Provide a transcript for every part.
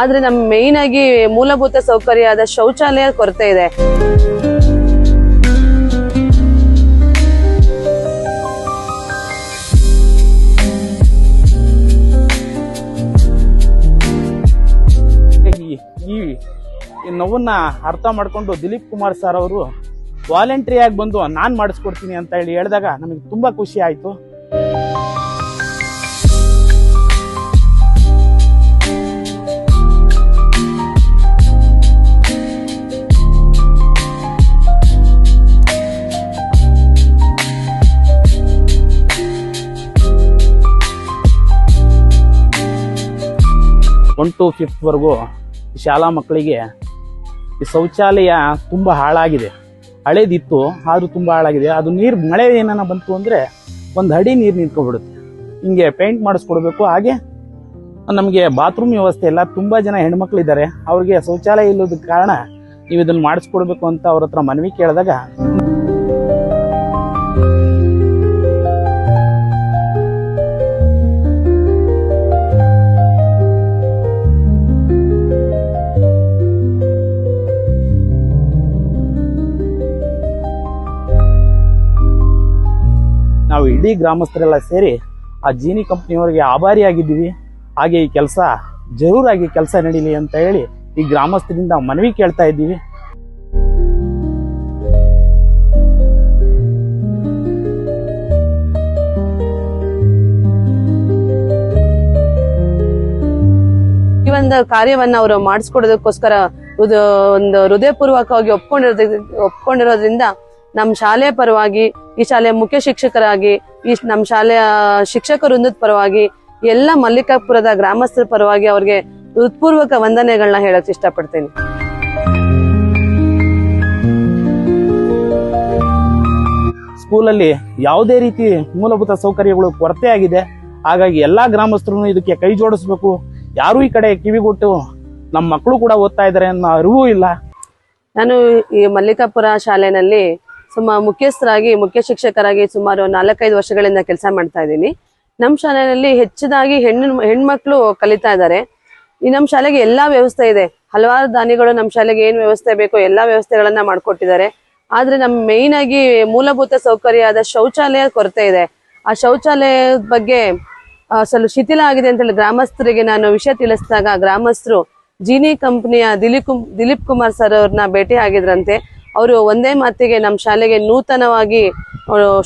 ಆದ್ರೆ ನಮ್ ಮೇನ್ ಆಗಿ ಮೂಲಭೂತ ಸೌಕರ್ಯ ಆದ ಶೌಚಾಲಯ ಕೊರತೆ ಇದೆ. ಈ ನೋವನ್ನ ಅರ್ಥ ಮಾಡ್ಕೊಂಡು ದಿಲೀಪ್ ಕುಮಾರ್ ಸರ್ ಅವರು ವಾಲಂಟ್ರಿ ಆಗಿ ಬಂದು ನಾನ್ ಮಾಡಿಸ್ಕೊಡ್ತೀನಿ ಅಂತ ಹೇಳಿ ಹೇಳಿದಾಗ ನಮಗೆ ತುಂಬಾ ಖುಷಿ ಆಯ್ತು. ಒನ್ ಟು ಫಿಫ್ತ್ವರೆಗೂ ಶಾಲಾ ಮಕ್ಕಳಿಗೆ ಈ ಶೌಚಾಲಯ ತುಂಬ ಹಾಳಾಗಿದೆ. ಹಳೇದಿತ್ತು, ಆದರೂ ತುಂಬ ಹಾಳಾಗಿದೆ. ಅದು ನೀರು, ಮಳೆ ಏನಾನ ಬಂತು ಅಂದರೆ ಒಂದು ಅಡಿ ನೀರು ನಿಂತ್ಕೊಬಿಡುತ್ತೆ ಹಿಂಗೆ ಪೇಂಟ್ ಮಾಡಿಸ್ಕೊಡ್ಬೇಕು. ಹಾಗೆ ನಮಗೆ ಬಾತ್ರೂಮ್ ವ್ಯವಸ್ಥೆ ಇಲ್ಲ ತುಂಬ ಜನ ಹೆಣ್ಮಕ್ಳಿದ್ದಾರೆ. ಅವ್ರಿಗೆ ಶೌಚಾಲಯ ಇಲ್ಲದ ಕಾರಣ ನೀವು ಇದನ್ನು ಮಾಡಿಸ್ಕೊಡ್ಬೇಕು ಅಂತ ಅವ್ರ ಹತ್ರ ಮನವಿ ಕೇಳಿದಾಗ ಇಡೀ ಗ್ರಾಮಸ್ಥರೆಲ್ಲ ಸೇರಿ ಆ ಜೀನಿ ಕಂಪ್ನಿಯವರಿಗೆ ಆಭಾರಿಯಾಗಿದ್ದೀವಿ. ಹಾಗೆ ಈ ಕೆಲಸ ಜರೂರಾಗಿ ಕೆಲಸ ನಡೀಲಿ ಅಂತ ಹೇಳಿ ಈ ಗ್ರಾಮಸ್ಥರಿಂದ ಮನವಿ ಕೇಳ್ತಾ ಇದ್ದೀವಿ. ಈ ಒಂದು ಕಾರ್ಯವನ್ನ ಅವರು ಮಾಡಿಸ್ಕೊಡೋದಕ್ಕೋಸ್ಕರ ಒಂದು ಹೃದಯಪೂರ್ವಕವಾಗಿ ಒಪ್ಕೊಂಡಿರೋದ್ ಒಪ್ಕೊಂಡಿರೋದ್ರಿಂದ ನಮ್ಮ ಶಾಲೆಯ ಪರವಾಗಿ ಈ ಶಾಲೆಯ ಮುಖ್ಯ ಶಿಕ್ಷಕರಾಗಿ ಈ ನಮ್ಮ ಶಾಲೆಯ ಶಿಕ್ಷಕ ವೃಂದದ ಪರವಾಗಿ ಎಲ್ಲ ಮಲ್ಲಿಕಾಪುರದ ಗ್ರಾಮಸ್ಥರ ಪರವಾಗಿ ಅವ್ರಿಗೆ ಹೃತ್ಪೂರ್ವಕ ವಂದನೆಗಳನ್ನ ಹೇಳಕ್ ಇಷ್ಟಪಡ್ತೀನಿ. ಸ್ಕೂಲಲ್ಲಿ ಯಾವುದೇ ರೀತಿ ಮೂಲಭೂತ ಸೌಕರ್ಯಗಳು ಕೊರತೆ ಆಗಿದೆ ಹಾಗಾಗಿ ಎಲ್ಲ ಗ್ರಾಮಸ್ಥರು ಇದಕ್ಕೆ ಕೈ ಜೋಡಿಸ್ಬೇಕು. ಯಾರು ಈ ಕಡೆ ಕಿವಿಗೊಟ್ಟು ನಮ್ಮ ಮಕ್ಕಳು ಕೂಡ ಓದ್ತಾ ಇದ್ದಾರೆ ಅನ್ನೋ ಅರಿವು ಇಲ್ಲ. ನಾನು ಈ ಮಲ್ಲಿಕಾಪುರ ಶಾಲೆನಲ್ಲಿ ಸುಮ ಮುಖ್ಯಸ್ಥರಾಗಿ, ಮುಖ್ಯ ಶಿಕ್ಷಕರಾಗಿ ಸುಮಾರು ನಾಲ್ಕೈದು ವರ್ಷಗಳಿಂದ ಕೆಲಸ ಮಾಡ್ತಾ ಇದ್ದೀನಿ. ನಮ್ಮ ಶಾಲೆಯಲ್ಲಿ ಹೆಚ್ಚದಾಗಿ ಹೆಣ್ಣು, ಹೆಣ್ಮಕ್ಳು ಕಲಿತಾ ಇದ್ದಾರೆ. ಈ ನಮ್ಮ ಶಾಲೆಗೆ ಎಲ್ಲಾ ವ್ಯವಸ್ಥೆ ಇದೆ. ಹಲವಾರು ದಾನಿಗಳು ನಮ್ಮ ಶಾಲೆಗೆ ಏನು ವ್ಯವಸ್ಥೆ ಬೇಕೋ ಎಲ್ಲಾ ವ್ಯವಸ್ಥೆಗಳನ್ನ ಮಾಡ್ಕೊಟ್ಟಿದ್ದಾರೆ. ಆದ್ರೆ ನಮ್ಮ ಮೇಯ್ನ್ ಆಗಿ ಮೂಲಭೂತ ಸೌಕರ್ಯ ಆದ ಶೌಚಾಲಯ ಕೊರತೆ ಇದೆ. ಆ ಶೌಚಾಲಯದ ಬಗ್ಗೆ ಸ್ವಲ್ಪ ಶಿಥಿಲ ಆಗಿದೆ ಅಂತ ಹೇಳಿ ಗ್ರಾಮಸ್ಥರಿಗೆ ನಾನು ವಿಷಯ ತಿಳಿಸಿದಾಗ ಗ್ರಾಮಸ್ಥರು, ಜೀನಿ ಕಂಪನಿಯ ದಿಲೀಪ್ ದಿಲೀಪ್ ಕುಮಾರ್ ಸರ್ ಅವ್ರನ್ನ ಭೇಟಿ ಆಗಿದ್ರಂತೆ. ಅವರು ಒಂದೇ ಮಾತಿಗೆ ನಮ್ಮ ಶಾಲೆಗೆ ನೂತನವಾಗಿ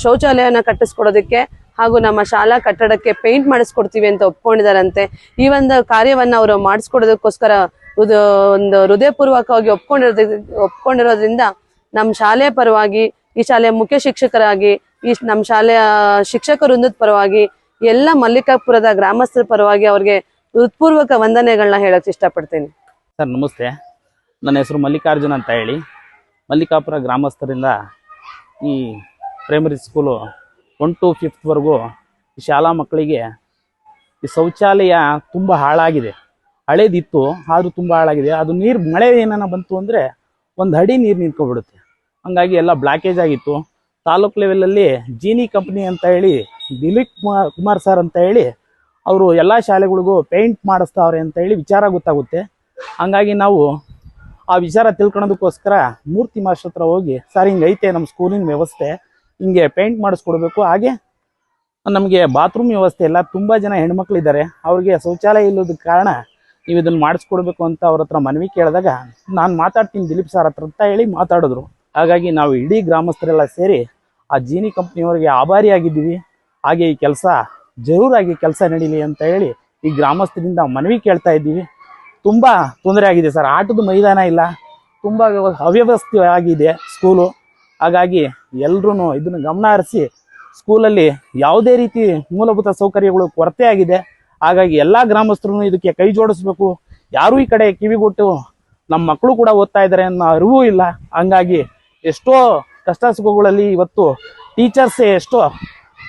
ಶೌಚಾಲಯನ ಕಟ್ಟಿಸ್ಕೊಡೋದಕ್ಕೆ ಹಾಗೂ ನಮ್ಮ ಶಾಲಾ ಕಟ್ಟಡಕ್ಕೆ ಪೇಂಟ್ ಮಾಡಿಸ್ಕೊಡ್ತೀವಿ ಅಂತ ಒಪ್ಕೊಂಡಿದಾರಂತೆ ಈ ಒಂದು ಕಾರ್ಯವನ್ನ ಅವರು ಮಾಡಿಸ್ಕೊಡೋದಕ್ಕೋಸ್ಕರ ಒಂದು ಹೃದಯಪೂರ್ವಕವಾಗಿ ಒಪ್ಕೊಂಡಿರೋದ, ಒಪ್ಕೊಂಡಿರೋದ್ರಿಂದ ನಮ್ಮ ಶಾಲೆಯ ಪರವಾಗಿ, ಈ ಶಾಲೆಯ ಮುಖ್ಯ ಶಿಕ್ಷಕರಾಗಿ, ಈ ನಮ್ಮ ಶಾಲೆಯ ಶಿಕ್ಷಕ ವೃಂದದ ಪರವಾಗಿ, ಎಲ್ಲ ಮಲ್ಲಿಕಾಪುರದ ಗ್ರಾಮಸ್ಥರ ಪರವಾಗಿ ಅವ್ರಿಗೆ ಹೃತ್ಪೂರ್ವಕ ವಂದನೆಗಳನ್ನ ಹೇಳಕ್ ಇಷ್ಟಪಡ್ತೀನಿ. ಸರ್, ನಮಸ್ತೆ. ನನ್ನ ಹೆಸರು ಮಲ್ಲಿಕಾರ್ಜುನ್ ಅಂತ ಹೇಳಿ. ಮಲ್ಲಿಕಾಪುರ ಗ್ರಾಮಸ್ಥರಿಂದ ಈ ಪ್ರೈಮರಿ ಸ್ಕೂಲು ಒನ್ ಟು ಫಿಫ್ತ್ವರೆಗೂ ಶಾಲಾ ಮಕ್ಕಳಿಗೆ ಈ ಶೌಚಾಲಯ ತುಂಬ ಹಾಳಾಗಿದೆ. ಹಳೇದಿತ್ತು, ಆದರೂ ತುಂಬ ಹಾಳಾಗಿದೆ. ಅದು ನೀರು, ಮಳೆ ಏನಾನ ಬಂತು ಅಂದರೆ ಒಂದು ಅಡಿ ನೀರು ನಿಂತ್ಕೊಬಿಡುತ್ತೆ ಹಂಗಾಗಿ ಎಲ್ಲ ಬ್ಲಾಕೇಜ್ ಆಗಿತ್ತು. ತಾಲೂಕು ಲೆವೆಲಲ್ಲಿ ಜೀನಿ ಕಂಪ್ನಿ ಅಂತ ಹೇಳಿ, ದಿಲೀಪ್ ಕುಮಾರ್ ಸರ್ ಅಂತ ಹೇಳಿ ಅವರು ಎಲ್ಲ ಶಾಲೆಗಳಿಗೂ ಪೇಂಟ್ ಮಾಡಿಸ್ತಾವ್ರೆ ಅಂತ ಹೇಳಿ ವಿಚಾರ ಗೊತ್ತಾಗುತ್ತೆ. ಹಂಗಾಗಿ ನಾವು ಆ ವಿಚಾರ ತಿಳ್ಕೊಳೋದಕ್ಕೋಸ್ಕರ ಮೂರ್ತಿ ಮಾಸ್ಟರ್ ಹತ್ರ ಹೋಗಿ, ಸರ್, ಹಿಂಗೆ ಐತೆ ನಮ್ಮ ಸ್ಕೂಲಿನ ವ್ಯವಸ್ಥೆ, ಹಿಂಗೆ ಪೇಂಟ್ ಮಾಡಿಸ್ಕೊಡ್ಬೇಕು, ಹಾಗೆ ನಮಗೆ ಬಾತ್ರೂಮ್ ವ್ಯವಸ್ಥೆ ಇಲ್ಲ ತುಂಬ ಜನ ಹೆಣ್ಮಕ್ಳಿದ್ದಾರೆ, ಅವ್ರಿಗೆ ಶೌಚಾಲಯ ಇಲ್ಲದ ಕಾರಣ ನೀವು ಇದನ್ನು ಮಾಡಿಸ್ಕೊಡ್ಬೇಕು ಅಂತ ಅವ್ರ ಹತ್ರ ಮನವಿ ಕೇಳಿದಾಗ ನಾನು ಮಾತಾಡ್ತೀನಿ ದಿಲೀಪ್ ಸರ್ ಹತ್ರ ಅಂತ ಹೇಳಿ ಮಾತಾಡಿದ್ರು. ಹಾಗಾಗಿ ನಾವು ಇಡೀ ಗ್ರಾಮಸ್ಥರೆಲ್ಲ ಸೇರಿ ಆ ಜೀನಿ ಕಂಪ್ನಿಯವರಿಗೆ ಆಭಾರಿಯಾಗಿದ್ದೀವಿ. ಹಾಗೆ ಈ ಕೆಲಸ ಜರೂರಾಗಿ ಕೆಲಸ ನಡೀಲಿ ಅಂತ ಹೇಳಿ ಈ ಗ್ರಾಮಸ್ಥರಿಂದ ಮನವಿ ಕೇಳ್ತಾ ಇದ್ದೀವಿ. ತುಂಬ ತೊಂದರೆ ಆಗಿದೆ ಸರ್. ಆಟದ ಮೈದಾನ ಇಲ್ಲ. ತುಂಬ ವ್ಯವ- ಅವ್ಯವಸ್ಥೆ ಆಗಿದೆ ಸ್ಕೂಲು ಹಾಗಾಗಿ ಎಲ್ರೂ ಇದನ್ನು ಗಮನ ಹರಿಸಿ ಸ್ಕೂಲಲ್ಲಿ ಯಾವುದೇ ರೀತಿ ಮೂಲಭೂತ ಸೌಕರ್ಯಗಳು ಕೊರತೆ ಆಗಿದೆ. ಹಾಗಾಗಿ ಎಲ್ಲ ಗ್ರಾಮಸ್ಥರು ಇದಕ್ಕೆ ಕೈ ಜೋಡಿಸ್ಬೇಕು. ಯಾರು ಈ ಕಡೆ ಕಿವಿಗೊಟ್ಟು ನಮ್ಮ ಮಕ್ಕಳು ಕೂಡ ಓದ್ತಾ ಇದ್ದಾರೆ ಅನ್ನೋ ಅರಿವು ಇಲ್ಲ. ಹಂಗಾಗಿ ಎಷ್ಟೋ ಕಷ್ಟ ಸುಖಗಳಲ್ಲಿ ಇವತ್ತು ಟೀಚರ್ಸೇ ಎಷ್ಟೋ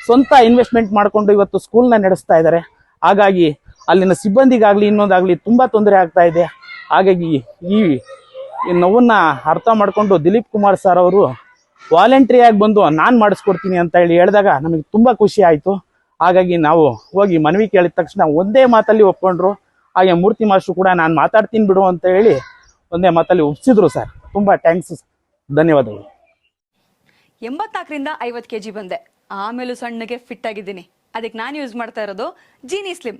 ಸ್ವಂತ ಇನ್ವೆಸ್ಟ್ಮೆಂಟ್ ಮಾಡಿಕೊಂಡು ಇವತ್ತು ಸ್ಕೂಲ್ನ ನಡೆಸ್ತಾ ಇದ್ದಾರೆ. ಹಾಗಾಗಿ ಅಲ್ಲಿನ ಸಿಬ್ಬಂದಿಗಾಗಲಿ, ಇನ್ನೊಂದಾಗಲಿ ತುಂಬ ತೊಂದರೆ ಆಗ್ತಾ ಇದೆ. ಹಾಗಾಗಿ ಈ ಈ ನೋವನ್ನು ಅರ್ಥ ಮಾಡಿಕೊಂಡು ದಿಲೀಪ್ ಕುಮಾರ್ ಸರ್ ಅವರು ವಾಲಂಟ್ರಿಯಾಗಿ ಬಂದು ನಾನು ಮಾಡಿಸ್ಕೊಡ್ತೀನಿ ಅಂತ ಹೇಳಿ ಹೇಳಿದಾಗ ನಮಗೆ ತುಂಬ ಖುಷಿ ಆಯಿತು. ಹಾಗಾಗಿ ನಾವು ಹೋಗಿ ಮನವಿ ಕೇಳಿದ ತಕ್ಷಣ ಒಂದೇ ಮಾತಲ್ಲಿ ಒಪ್ಕೊಂಡ್ರು. ಹಾಗೆ ಮೂರ್ತಿ ಮಾಸ್ಟ್ರು ಕೂಡ ನಾನು ಮಾತಾಡ್ತೀನಿ ಬಿಡು ಅಂತ ಹೇಳಿ ಒಂದೇ ಮಾತಲ್ಲಿ ಒಪ್ಸಿದ್ರು ಸರ್. ತುಂಬ ಥ್ಯಾಂಕ್ಸ್ ಧನ್ಯವಾದಗಳು. ಎಂಬತ್ನಾಲ್ಕರಿಂದ ಐವತ್ತು ಕೆ ಜಿ ಬಂದೆ. ಆಮೇಲೂ ಸಣ್ಣಗೆ ಫಿಟ್ ಆಗಿದ್ದೀನಿ. ಅದಕ್ಕೆ ನಾನು ಯೂಸ್ ಮಾಡ್ತಾ ಇರೋದು ಜೀನಿ ಸ್ಲಿಮ್